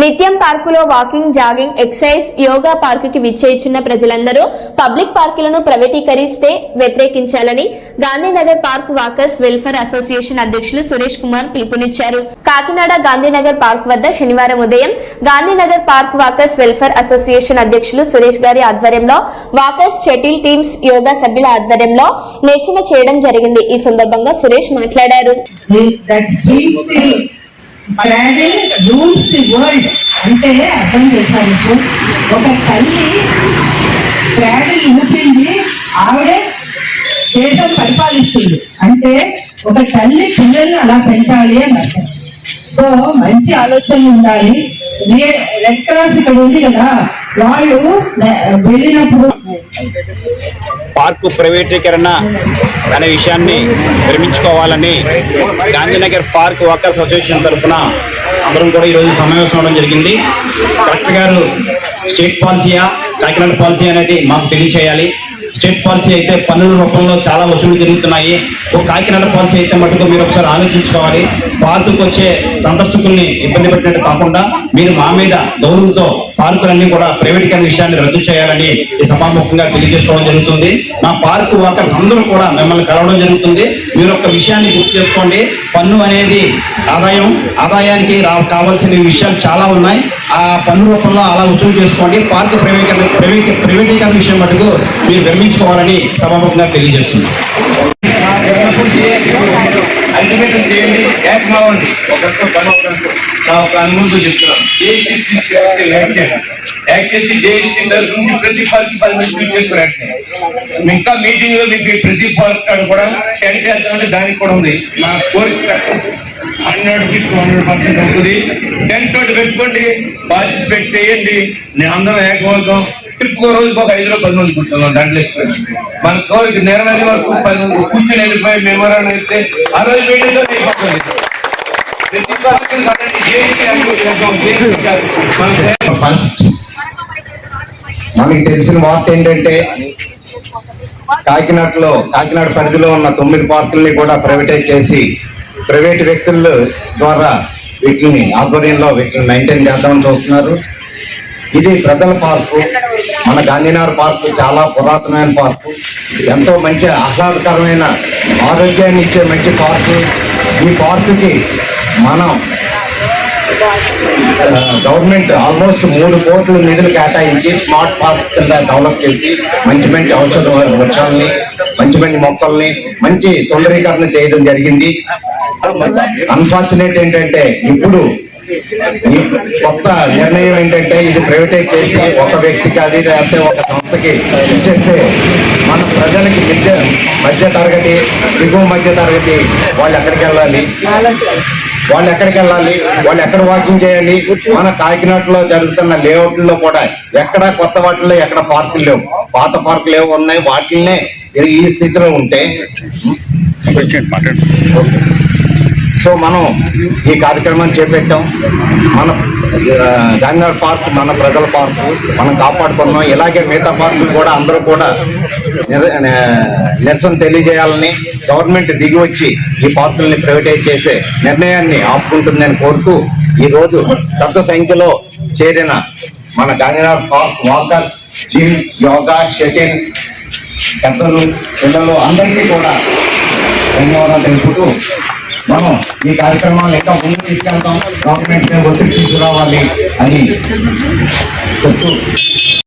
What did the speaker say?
నిత్యం పార్కులో walking jogging exercise yoga పార్కుకి విచ్చేయుచున్న ప్రజలందరూ పబ్లిక్ పార్కులను ప్రైవేటీకరిస్తే వ్యతిరేకించాలని Gandhinagar park walkers welfare association అధ్యక్షులు సురేష్ కుమార్ పిలుపునిచ్చారు. కాకినాడ గాంధీనగర్ పార్క్ వద్ద శనివారం ఉదయం Gandhinagar park walkers welfare association అధ్యక్షులు సురేష్ గారి ఆధ్వర్యంలో వాకర్స్ షటిల్ టీమ్స్ యోగా సభ్యుల ఆధ్వర్యంలో నిరసన చేయడం జరిగింది. ఈ సందర్భంగా సురేష్ మాట్లాడారు. That seems ది వరల్డ్ అంటే అర్థం చేశారు. ఇప్పుడు. ఒక తల్లి క్రాడిల్ ఊపింది ఆవిడే దేశం పరిపాలిస్తుంది. అంటే ఒక తల్లి పిల్లల్ని అలా పెంచాలి అని అర్థం. సో మంచి ఆలోచన ఉండాలి. రే- రెడ్ క్రాస్ ఇక్కడ ఉంది కదా. వాళ్ళు వెళ్ళినప్పుడు పార్కు ప్రైవేటీకరణ అనే విషయాన్ని విరమించుకోవాలని గాంధీనగర్ పార్క్ వాకర్స్ అసోసియేషన్ తరఫున అందరం కూడా ఈరోజు సమావేశం అవడం జరిగింది. కలెక్టర్ గారు స్టేట్ పాలసీయా కాకినాడ పాలసీ అనేది మాకు తెలియచేయాలి. స్టేట్ పాలసీ అయితే పన్నుల రూపంలో చాలా వసూళ్ళు జరుగుతున్నాయి. ఒక కాకినాడ పాలసీ అయితే మటుకు మీరు ఒకసారి ఆలోచించుకోవాలి. పార్కుకు వచ్చే సందర్శకుల్ని ఇబ్బంది పెట్టినట్టు కాకుండా మీరు మా మీద గౌరవంతో పార్కులన్నీ కూడా ప్రైవేటీకరణ విషయాన్ని రద్దు చేయాలని ఈ సభాముఖంగా తెలియజేసుకోవడం జరుగుతుంది. మా పార్కు వాకర్స్ అందరూ కూడా మిమ్మల్ని కలవడం జరుగుతుంది. మీరు ఒక విషయాన్ని గుర్తు చేసుకోండి. పన్ను అనేది ఆదాయం ఆదాయానికి రా కావాల్సిన విషయాలు చాలా ఉన్నాయి. ఆ పన్ను రూపంలో అలా వసూలు చేసుకోండి. పార్కు ప్రైవేటీకరణ ప్రైవేట్ ప్రైవేటీకరణ విషయం మటుకు మీరు విరమించుకోవాలని సభాముఖంగా తెలియజేస్తున్నాం. అల్టిమేట్ చేయండి ఏకమవ్వండి ఒకరితో పని ఒకరితో నా ఒక అనుభవంతో చెప్తున్నాను. జేసీ తీసుకెళ్ళి యాక్ట్ చేసి జేసీ తరఫు నుంచి ప్రతి పార్టీ పర్మిషన్ చేసుకుని ఇంకా మీటింగ్లో మీకు ప్రతి పార్టీ కూడా టెంట్ వేస్తామంటే దానికి కూడా ఉంది. నా కోరిక హండ్రెడ్కి టూ హండ్రెడ్ పర్సెంట్ అవుతుంది. టెన్ తోటి పెట్టుకోండి. పార్టిసిపేట్ చేయండి. నేను అందరం ఏకమవుతాం. ట్రిప్ రోజుకి ఒక ఐదు పది మంది కూర్చున్నాం దాంట్లో మన కోరిక నెరవేరే వరకు పది మంది కూర్చొని వెళ్ళిపోయి మెమోరాన్ని అయితే ఆ రోజు మీటింగ్ ఫస్ట్ మనకి తెలిసిన వార్త ఏంటంటే కాకినాడలో కాకినాడ పరిధిలో ఉన్న తొమ్మిది పార్కుల్ని కూడా ప్రైవేటైజ్ చేసి ప్రైవేట్ వ్యక్తుల ద్వారా వీటిని ఆధ్వర్యంలో వీటిని మెయింటైన్ చేద్దామని చూస్తున్నారు. ఇది ప్రజల పార్కు. మన గాంధీనగర్ పార్కు చాలా పురాతనమైన పార్కు. ఎంతో మంచి ఆహ్లాదకరమైన ఆరోగ్యాన్ని ఇచ్చే మంచి పార్కు. ఈ పార్కుకి మనం గవర్నమెంట్ ఆల్మోస్ట్ మూడు కోట్ల నిధులు కేటాయించి స్మార్ట్ పార్క్ కింద డెవలప్ చేసి మంచి మంచి ఔషధ వృక్షాలని మంచి మంచి మొక్కల్ని మంచి సుందరీకరణ చేయడం జరిగింది. అన్ఫార్చునేట్ ఏంటంటే ఇప్పుడు కొత్త నిర్ణయం ఏంటంటే ఇది ప్రైవేటైజ్ చేసి ఒక వ్యక్తికి అది లేకపోతే ఒక సంస్థకి ఇచ్చేస్తే మన ప్రజలకి మధ్య మధ్య తరగతి దిగువ మధ్య తరగతి వాళ్ళు ఎక్కడికి వెళ్ళాలి? వాళ్ళు ఎక్కడికి వెళ్ళాలి? వాళ్ళు ఎక్కడ వాకింగ్ చేయాలి? మన కాకినాడలో జరుగుతున్న లేఅవుట్లో కూడా ఎక్కడ కొత్త వాటిల్లో ఎక్కడ పార్కులు లేవు. పాత పార్కులు ఏవో ఉన్నాయి వాటిల్నే ఈ స్థితిలో ఉంటే సో మనం ఈ కార్యక్రమాన్ని చేపట్టాం. మన ఆ, గాంధీనగర్ పార్క్ మన ప్రజల పార్కు మనం కాపాడుకున్నాం. ఇలాగే మిగతా పార్కులు కూడా అందరూ కూడా నిరసన తెలియజేయాలని గవర్నమెంట్ దిగి వచ్చి ఈ పార్కుల్ని ప్రైవేటైజ్ చేసే నిర్ణయాన్ని ఆపుకుంటుందని కోరుతూ ఈరోజు పెద్ద సంఖ్యలో చేరిన మన Gandhinagar park walkers gym yoga shuttle పెద్దలు పిల్లలు అందరికీ కూడా ధన్యవాదాలు తెలుపుతూ మనం ఈ కార్యక్రమాన్ని ఇంకా ముందు తీసుకెళ్తాం. గవర్నమెంట్ ఒత్తిడి తీసుకురావాలి అని చెప్తూ